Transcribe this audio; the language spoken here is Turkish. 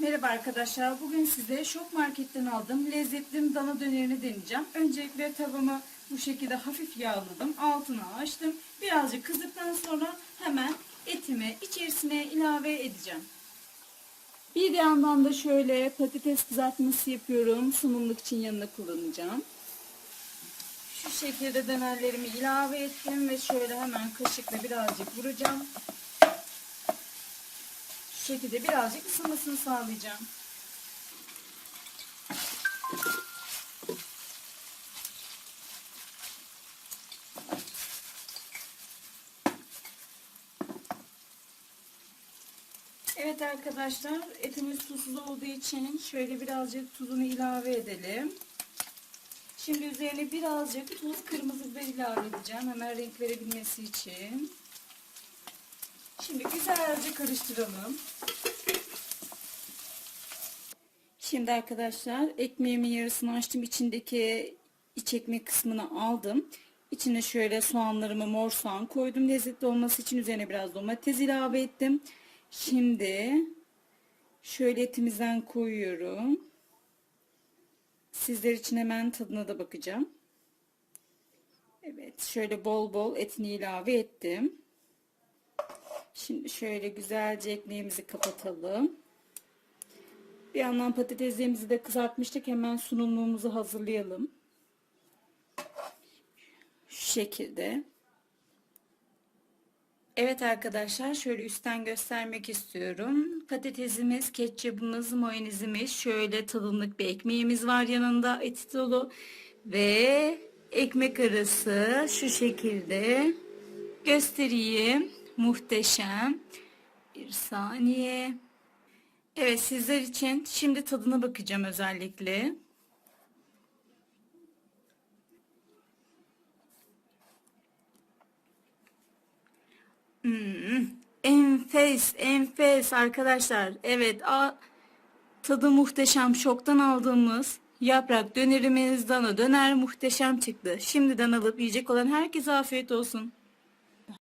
Merhaba arkadaşlar. Bugün size Şok Market'ten aldığım lezzetli dana dönerini deneyeceğim. Öncelikle tavamı bu şekilde hafif yağladım. Altını açtım. Birazcık kızdıktan sonra hemen etimi içerisine ilave edeceğim. Bir yandan da şöyle patates kızartması yapıyorum. Sunumluk için yanına kullanacağım. Şu şekilde dönerlerimi ilave ettim ve şöyle hemen kaşıkla birazcık vuracağım. Şekilde birazcık ısınmasını sağlayacağım. Evet arkadaşlar etimiz tuzsuz olduğu için şöyle birazcık tuzunu ilave edelim. Şimdi üzerine birazcık tuz kırmızı biber ilave edeceğim. Hemen renk verebilmesi için. Şimdi güzelce karıştıralım. Şimdi arkadaşlar ekmeğimin yarısını açtım. İçindeki iç ekmek kısmını aldım. İçine şöyle soğanlarımı mor soğan koydum. Lezzetli olması için üzerine biraz domates ilave ettim. Şimdi şöyle etimizden koyuyorum. Sizler için hemen tadına da bakacağım. Evet şöyle bol bol etini ilave ettim. Şimdi şöyle güzelce ekmeğimizi kapatalım. Bir yandan patateslerimizi de kızartmıştık. Hemen sunumluğumuzu hazırlayalım. Şu şekilde. Evet arkadaşlar şöyle üstten göstermek istiyorum. Patatesimiz, ketçapımız, mayonezimiz, şöyle tadımlık bir ekmeğimiz var yanında eti dolu ve ekmek arası şu şekilde göstereyim. Muhteşem. Bir saniye. Evet sizler için şimdi tadına bakacağım özellikle. Hmm, enfes, enfes arkadaşlar. Evet, a, tadı muhteşem. Şoktan aldığımız yaprak dönerimiz dana döner muhteşem çıktı. Şimdiden alıp yiyecek olan herkese afiyet olsun.